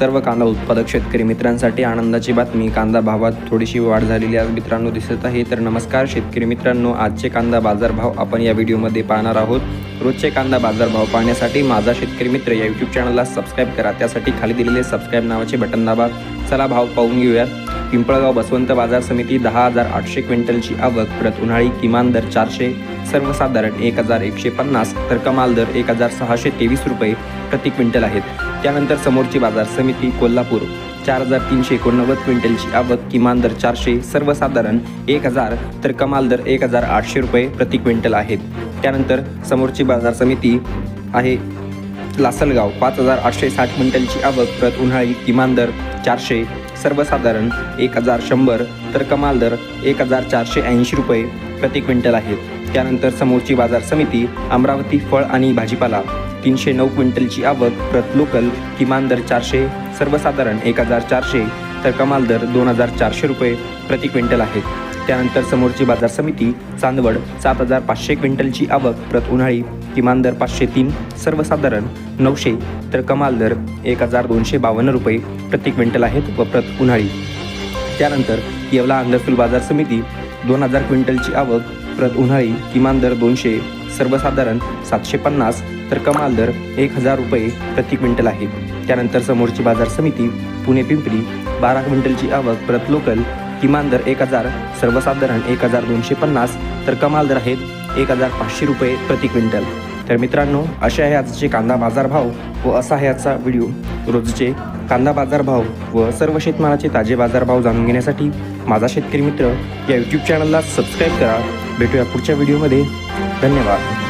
सर्व कांदा उत्पादक शेतकरी मित्रांसाठी आनंदाची बातमी. कांदा भावात थोडीशी वाढ झालेली आज मित्रांनो दिसत आहे. तर नमस्कार शेतकरी मित्रांनो आजचे कांदा बाजारभाव आपण या व्हिडिओमध्ये पाहणार आहोत. रोजचे कांदा बाजारभाव पाहण्यासाठी माझा शेतकरी मित्र या यूट्यूब चॅनलला सबस्क्राईब करा. त्यासाठी खाली दिलेले सबस्क्राईब नावाचे बटन दाबा. चला भाव पाहून घेऊयात. पिंपळगाव बसवंत बाजार समिती दहा हजार आठशे क्विंटलची आवक प्रत उन्हाळी किमान दर चारशे सर्वसाधारण एक हजार एकशे पन्नास तर कमाल दर एक हजार सहाशे तेवीस रुपये प्रति क्विंटल आहेत. त्यानंतर समोरची बाजार समिती कोल्हापूर चार हजार तीनशे एकोणनव्वद क्विंटलची आवक किमान दर चारशे सर्वसाधारण एक हजार तर कमाल दर एक हजार आठशे रुपये प्रति क्विंटल आहेत. त्यानंतर समोरची बाजार समिती आहे लासलगाव पाच हजार आठशे साठ क्विंटलची आवक प्रत उन्हाळी किमान दर चारशे सर्वसाधारण एक हजार शंभर तर कमाल दर एक हजार चारशे ऐंशी रुपये प्रति क्विंटल आहेत. त्यानंतर समोरची बाजार समिती अमरावती फळ आणि भाजीपाला तीनशे नऊ क्विंटलची आवक प्रत लोकल किमान दर चारशे सर्वसाधारण एक हजार चारशे तर कमाल दर दोन हजार चारशे रुपये प्रति क्विंटल आहेत. त्यानंतर समोरची बाजार समिती चांदवड सात हजार पाचशे क्विंटलची आवक प्रत उन्हाळी किमान दर पाचशे तीन सर्वसाधारण नऊशे तर कमाल दर एक हजार दोनशे बावन्न रुपये प्रति क्विंटल आहेत व प्रत उन्हाळी. त्यानंतर येवला अंगलसूल बाजार समिती दोन हजार क्विंटलची आवक प्रत उन्हाळी किमान दर दोनशे सर्वसाधारण सातशे पन्नास तर कमाल दर एक हजार रुपये प्रति क्विंटल आहे. त्यानंतर समोरची बाजार समिती पुणे पिंपरी बारा क्विंटलची आवक प्रत लोकल किमान दर एक हजार सर्वसाधारण एक हजार दोनशे पन्नास तर कमाल दर आहेत एक हजार पाचशे रुपये प्रति क्विंटल. तर मित्रांनो असे आहे आजचे कांदा बाजारभाव व असा आहे आजचा व्हिडिओ. रोजचे कांदा बाजारभाव व सर्व शेतमालाचे ताजे बाजारभाव जाणून घेण्यासाठी माझा शेतकरी मित्र या यूट्यूब चॅनलला सबस्क्राईब करा. भेटूया पुढच्या व्हिडिओमध्ये. धन्यवाद.